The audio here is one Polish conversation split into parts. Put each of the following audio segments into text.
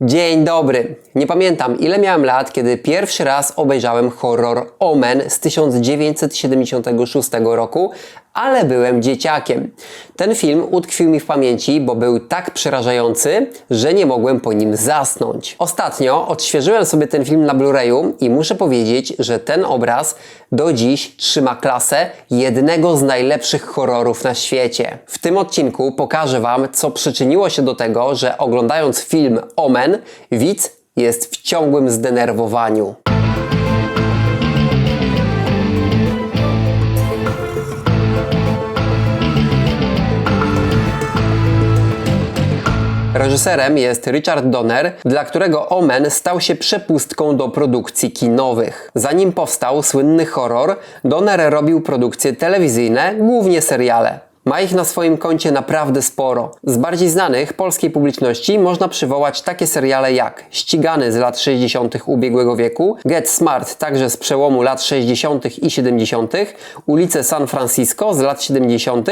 Dzień dobry. Nie pamiętam ile miałem lat, kiedy pierwszy raz obejrzałem horror Omen z 1976 roku, ale byłem dzieciakiem. Ten film utkwił mi w pamięci, bo był tak przerażający, że nie mogłem po nim zasnąć. Ostatnio odświeżyłem sobie ten film na Blu-rayu i muszę powiedzieć, że ten obraz do dziś trzyma klasę jednego z najlepszych horrorów na świecie. W tym odcinku pokażę Wam, co przyczyniło się do tego, że oglądając film Omen, widz jest w ciągłym zdenerwowaniu. Reżyserem jest Richard Donner, dla którego Omen stał się przepustką do produkcji kinowych. Zanim powstał słynny horror, Donner robił produkcje telewizyjne, głównie seriale. Ma ich na swoim koncie naprawdę sporo. Z bardziej znanych polskiej publiczności można przywołać takie seriale jak Ścigany z lat 60. ubiegłego wieku, Get Smart także z przełomu lat 60. i 70., Ulice San Francisco z lat 70.,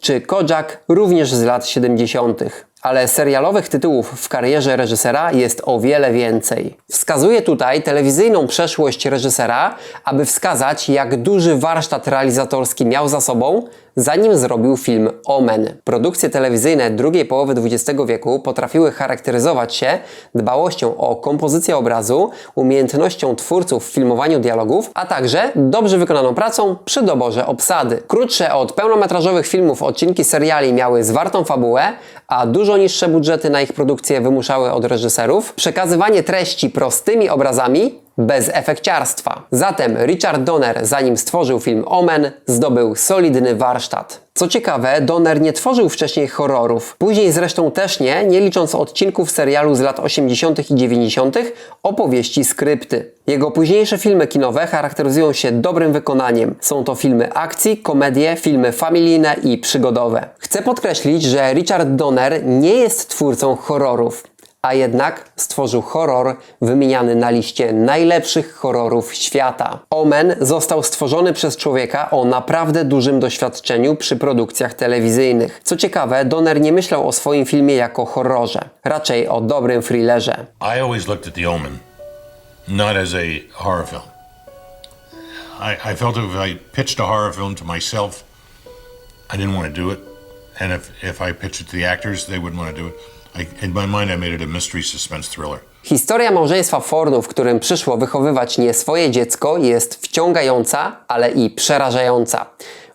czy Kojak również z lat 70 ale serialowych tytułów w karierze reżysera jest o wiele więcej. Wskazuję tutaj telewizyjną przeszłość reżysera, aby wskazać, jak duży warsztat realizatorski miał za sobą, zanim zrobił film Omen. Produkcje telewizyjne drugiej połowy XX wieku potrafiły charakteryzować się dbałością o kompozycję obrazu, umiejętnością twórców w filmowaniu dialogów, a także dobrze wykonaną pracą przy doborze obsady. Krótsze od pełnometrażowych filmów odcinki seriali miały zwartą fabułę, a dużo niższe budżety na ich produkcję wymuszały od reżyserów przekazywanie treści prostymi obrazami bez efekciarstwa. Zatem Richard Donner, zanim stworzył film Omen, zdobył solidny warsztat. Co ciekawe, Donner nie tworzył wcześniej horrorów. Później zresztą też nie, nie licząc odcinków serialu z lat 80. i 90. opowieści skrypty. Jego późniejsze filmy kinowe charakteryzują się dobrym wykonaniem. Są to filmy akcji, komedie, filmy familijne i przygodowe. Chcę podkreślić, że Richard Donner nie jest twórcą horrorów a jednak stworzył horror wymieniany na liście najlepszych horrorów świata. Omen został stworzony przez człowieka o naprawdę dużym doświadczeniu przy produkcjach telewizyjnych. Co ciekawe, Donner nie myślał o swoim filmie jako horrorze, raczej o dobrym thrillerze. I always looked at The Omen not as a horror film. I, I felt if I pitched a horror film to myself, I didn't want to do it. And if, if I pitched it to the actors, they wouldn't want to do it. I, in my mind, I made it a mystery suspense thriller. Historia małżeństwa Fordów, w którym przyszło wychowywać nie swoje dziecko, jest wciągająca, ale i przerażająca.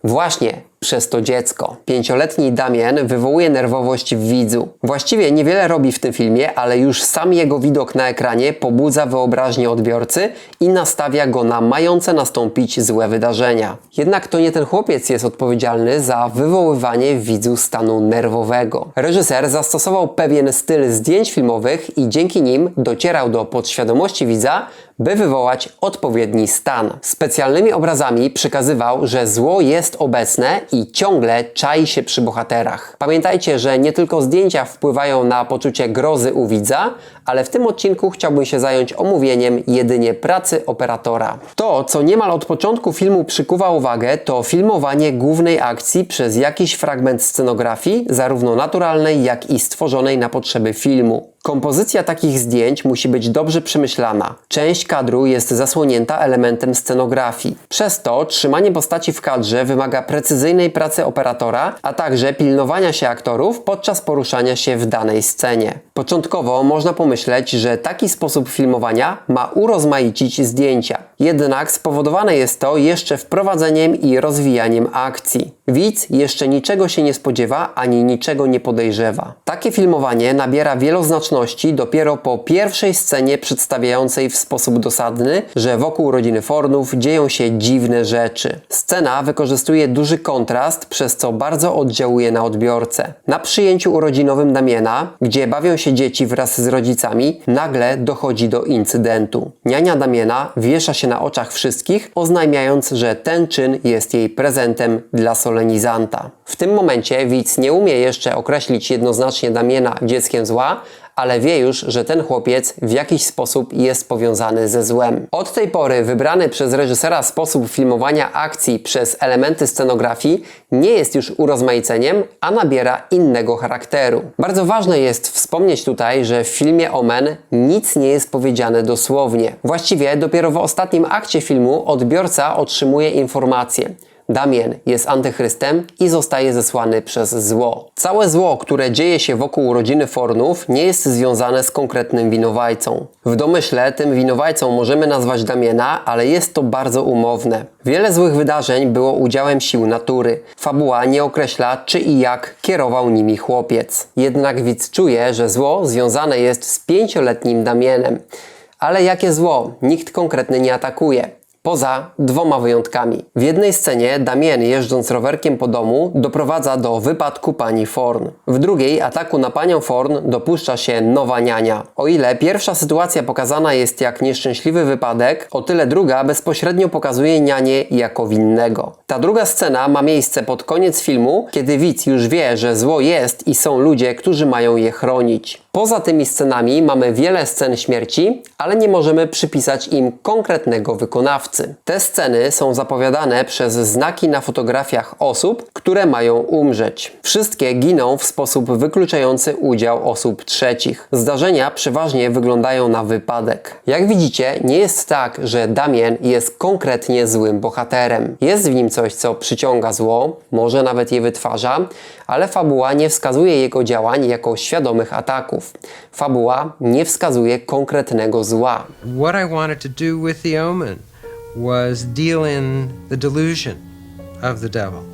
Właśnie przez to dziecko. Pięcioletni Damien wywołuje nerwowość w widzu. Właściwie niewiele robi w tym filmie, ale już sam jego widok na ekranie pobudza wyobraźnię odbiorcy i nastawia go na mające nastąpić złe wydarzenia. Jednak to nie ten chłopiec jest odpowiedzialny za wywoływanie w widzu stanu nerwowego. Reżyser zastosował pewien styl zdjęć filmowych i dzięki nim docierał do podświadomości widza, by wywołać odpowiedni stan. Specjalnymi obrazami przekazywał, że zło jest obecne i ciągle czai się przy bohaterach. Pamiętajcie, że nie tylko zdjęcia wpływają na poczucie grozy u widza, ale w tym odcinku chciałbym się zająć omówieniem jedynie pracy operatora. To, co niemal od początku filmu przykuwa uwagę, to filmowanie głównej akcji przez jakiś fragment scenografii, zarówno naturalnej, jak i stworzonej na potrzeby filmu. Kompozycja takich zdjęć musi być dobrze przemyślana. Część kadru jest zasłonięta elementem scenografii. Przez to trzymanie postaci w kadrze wymaga precyzyjnej pracy operatora, a także pilnowania się aktorów podczas poruszania się w danej scenie. Początkowo można pomyśleć, że taki sposób filmowania ma urozmaicić zdjęcia. Jednak spowodowane jest to jeszcze wprowadzeniem i rozwijaniem akcji. Widz jeszcze niczego się nie spodziewa ani niczego nie podejrzewa. Takie filmowanie nabiera wieloznaczności dopiero po pierwszej scenie przedstawiającej w sposób dosadny, że wokół rodziny Fordów dzieją się dziwne rzeczy. Scena wykorzystuje duży kontrast, przez co bardzo oddziałuje na odbiorcę. Na przyjęciu urodzinowym Damiena, gdzie bawią się dzieci wraz z rodzicami, nagle dochodzi do incydentu. Niania Damiena wiesza się na oczach wszystkich, oznajmiając, że ten czyn jest jej prezentem dla solenizanta. W tym momencie widz nie umie jeszcze określić jednoznacznie Damiena dzieckiem zła, ale wie już, że ten chłopiec w jakiś sposób jest powiązany ze złem. Od tej pory wybrany przez reżysera sposób filmowania akcji przez elementy scenografii nie jest już urozmaiceniem, a nabiera innego charakteru. Bardzo ważne jest wspomnieć tutaj, że w filmie Omen nic nie jest powiedziane dosłownie. Właściwie dopiero w ostatnim akcie filmu odbiorca otrzymuje informację. Damien jest antychrystem i zostaje zesłany przez zło. Całe zło, które dzieje się wokół rodziny Fornów, nie jest związane z konkretnym winowajcą. W domyśle tym winowajcą możemy nazwać Damiena, ale jest to bardzo umowne. Wiele złych wydarzeń było udziałem sił natury. Fabuła nie określa, czy i jak kierował nimi chłopiec. Jednak widz czuje, że zło związane jest z pięcioletnim Damienem. Ale jakie zło? Nikt konkretny nie atakuje. Poza dwoma wyjątkami. W jednej scenie Damien jeżdżąc rowerkiem po domu doprowadza do wypadku pani Forn. W drugiej ataku na panią Forn dopuszcza się nowa niania. O ile pierwsza sytuacja pokazana jest jak nieszczęśliwy wypadek, o tyle druga bezpośrednio pokazuje nianię jako winnego. Ta druga scena ma miejsce pod koniec filmu, kiedy widz już wie, że zło jest i są ludzie, którzy mają je chronić. Poza tymi scenami mamy wiele scen śmierci, ale nie możemy przypisać im konkretnego wykonawcy. Te sceny są zapowiadane przez znaki na fotografiach osób, które mają umrzeć. Wszystkie giną w sposób wykluczający udział osób trzecich. Zdarzenia przeważnie wyglądają na wypadek. Jak widzicie, nie jest tak, że Damien jest konkretnie złym bohaterem. Jest w nim coś, co przyciąga zło, może nawet je wytwarza, ale fabuła nie wskazuje jego działań jako świadomych ataków. Fabuła nie wskazuje konkretnego zła. What I wanted to do with the omen was deal in the delusion of the devil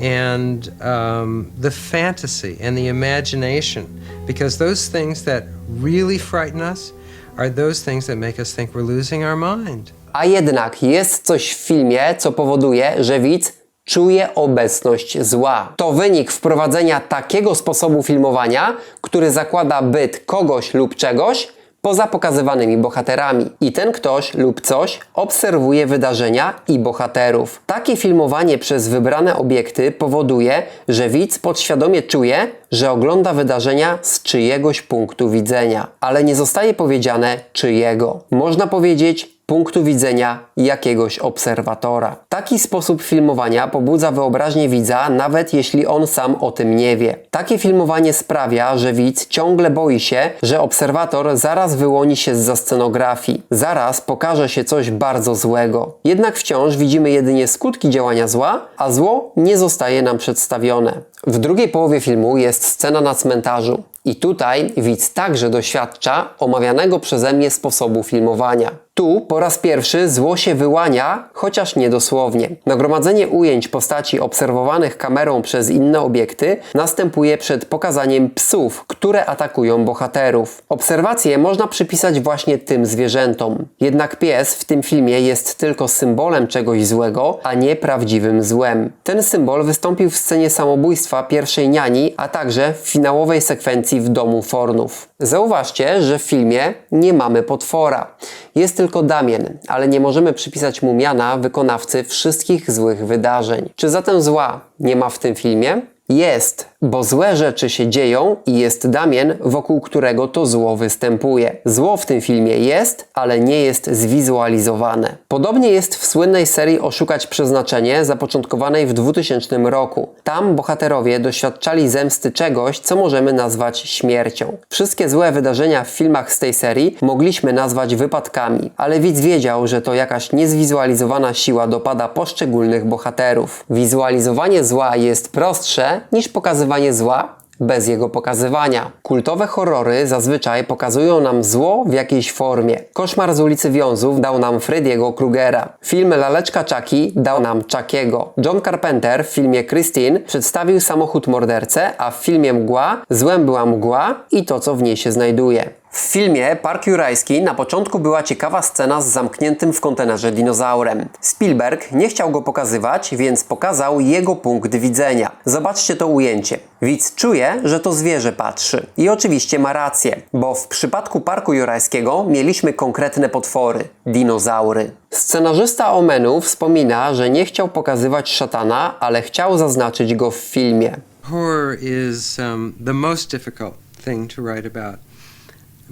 and um, the fantasy and the imagination, because those things that really frighten us are those things that make us think we're losing our mind. A jednak jest coś w filmie, co powoduje, że widz czuje obecność zła. To wynik wprowadzenia takiego sposobu filmowania, który zakłada byt kogoś lub czegoś poza pokazywanymi bohaterami. I ten ktoś lub coś obserwuje wydarzenia i bohaterów. Takie filmowanie przez wybrane obiekty powoduje, że widz podświadomie czuje, że ogląda wydarzenia z czyjegoś punktu widzenia. Ale nie zostaje powiedziane czyjego. Można powiedzieć punktu widzenia jakiegoś obserwatora. Taki sposób filmowania pobudza wyobraźnię widza, nawet jeśli on sam o tym nie wie. Takie filmowanie sprawia, że widz ciągle boi się, że obserwator zaraz wyłoni się z scenografii, zaraz pokaże się coś bardzo złego. Jednak wciąż widzimy jedynie skutki działania zła, a zło nie zostaje nam przedstawione. W drugiej połowie filmu jest scena na cmentarzu. I tutaj widz także doświadcza omawianego przeze mnie sposobu filmowania. Tu po raz pierwszy zło się wyłania, chociaż nie dosłownie. Nagromadzenie ujęć postaci obserwowanych kamerą przez inne obiekty następuje przed pokazaniem psów, które atakują bohaterów. Obserwacje można przypisać właśnie tym zwierzętom. Jednak pies w tym filmie jest tylko symbolem czegoś złego, a nie prawdziwym złem. Ten symbol wystąpił w scenie samobójstwa pierwszej niani, a także w finałowej sekwencji w domu Fornów. Zauważcie, że w filmie nie mamy potwora. Jest tylko Damien, ale nie możemy przypisać mu miana wykonawcy wszystkich złych wydarzeń. Czy zatem zła nie ma w tym filmie? Jest, bo złe rzeczy się dzieją i jest Damien, wokół którego to zło występuje. Zło w tym filmie jest, ale nie jest zwizualizowane. Podobnie jest w słynnej serii Oszukać Przeznaczenie, zapoczątkowanej w 2000 roku. Tam bohaterowie doświadczali zemsty czegoś, co możemy nazwać śmiercią. Wszystkie złe wydarzenia w filmach z tej serii mogliśmy nazwać wypadkami, ale widz wiedział, że to jakaś niezwizualizowana siła dopada poszczególnych bohaterów. Wizualizowanie zła jest prostsze niż pokazywanie zła bez jego pokazywania. Kultowe horrory zazwyczaj pokazują nam zło w jakiejś formie. Koszmar z ulicy Wiązów dał nam Freddy'ego Krugera. Film Laleczka Chucky dał nam Chuckiego. John Carpenter w filmie Christine przedstawił samochód mordercę, a w filmie Mgła złem była mgła i to, co w niej się znajduje. W filmie Park Jurajski na początku była ciekawa scena z zamkniętym w kontenerze dinozaurem. Spielberg nie chciał go pokazywać, więc pokazał jego punkt widzenia. Zobaczcie to ujęcie. Widz czuje, że to zwierzę patrzy. I oczywiście ma rację, bo w przypadku Parku Jurajskiego mieliśmy konkretne potwory dinozaury. Scenarzysta Omenu wspomina, że nie chciał pokazywać szatana, ale chciał zaznaczyć go w filmie. Horror is um, the most difficult thing to write about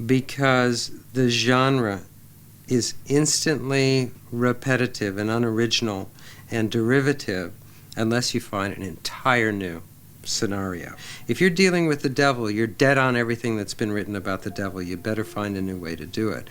because the genre is instantly repetitive and unoriginal and derivative unless you find an entire new scenario. If you're dealing with the devil, you're dead on everything that's been written about the devil. You better find a new way to do it.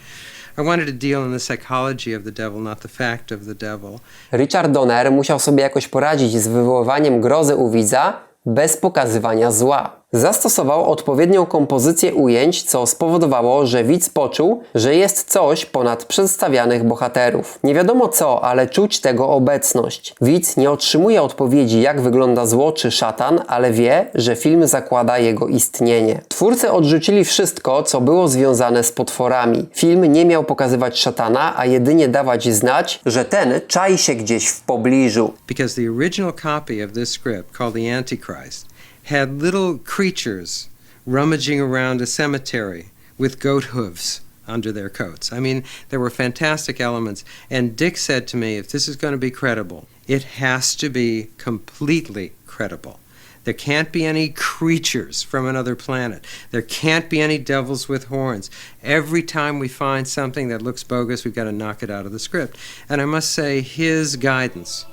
I wanted to deal in the psychology of the devil, not the fact of the devil. Richard Donner musiał sobie jakoś poradzić z wywoływaniem grozy u widza bez pokazywania zła. Zastosował odpowiednią kompozycję ujęć, co spowodowało, że widz poczuł, że jest coś ponad przedstawianych bohaterów. Nie wiadomo co, ale czuć tego obecność. Widz nie otrzymuje odpowiedzi, jak wygląda zło czy szatan, ale wie, że film zakłada jego istnienie. Twórcy odrzucili wszystko, co było związane z potworami. Film nie miał pokazywać szatana, a jedynie dawać znać, że ten czai się gdzieś w pobliżu. because the original copy of this script, called The Antichrist, had little creatures rummaging around a cemetery with goat hooves under their coats. I mean, there were fantastic elements. And Dick said to me, if this is going to be credible, it has to be completely credible. There can't be any creatures from another planet. There can't be any devils with horns. Every time we find something that looks bogus, we've got to knock it out of the script. And I must say, his guidance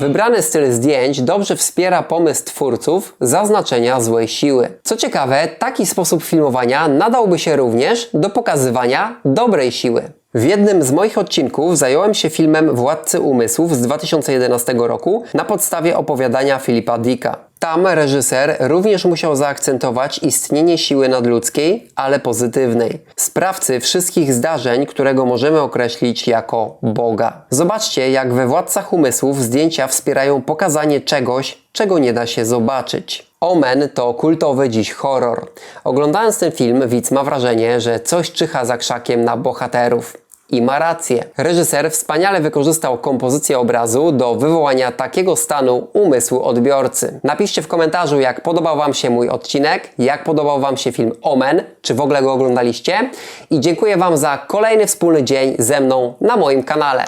Wybrany styl zdjęć dobrze wspiera pomysł twórców zaznaczenia złej siły. Co ciekawe, taki sposób filmowania nadałby się również do pokazywania dobrej siły. W jednym z moich odcinków zająłem się filmem Władcy Umysłów z 2011 roku na podstawie opowiadania Filipa Dicka. Tam reżyser również musiał zaakcentować istnienie siły nadludzkiej, ale pozytywnej. Sprawcy wszystkich zdarzeń, którego możemy określić jako Boga. Zobaczcie, jak we Władcach Umysłów zdjęcia wspierają pokazanie czegoś, czego nie da się zobaczyć. Omen to kultowy dziś horror. Oglądając ten film, widz ma wrażenie, że coś czyha za krzakiem na bohaterów. I ma rację. Reżyser wspaniale wykorzystał kompozycję obrazu do wywołania takiego stanu umysłu odbiorcy. Napiszcie w komentarzu, jak podobał Wam się mój odcinek, jak podobał Wam się film Omen, czy w ogóle go oglądaliście. I dziękuję Wam za kolejny wspólny dzień ze mną na moim kanale.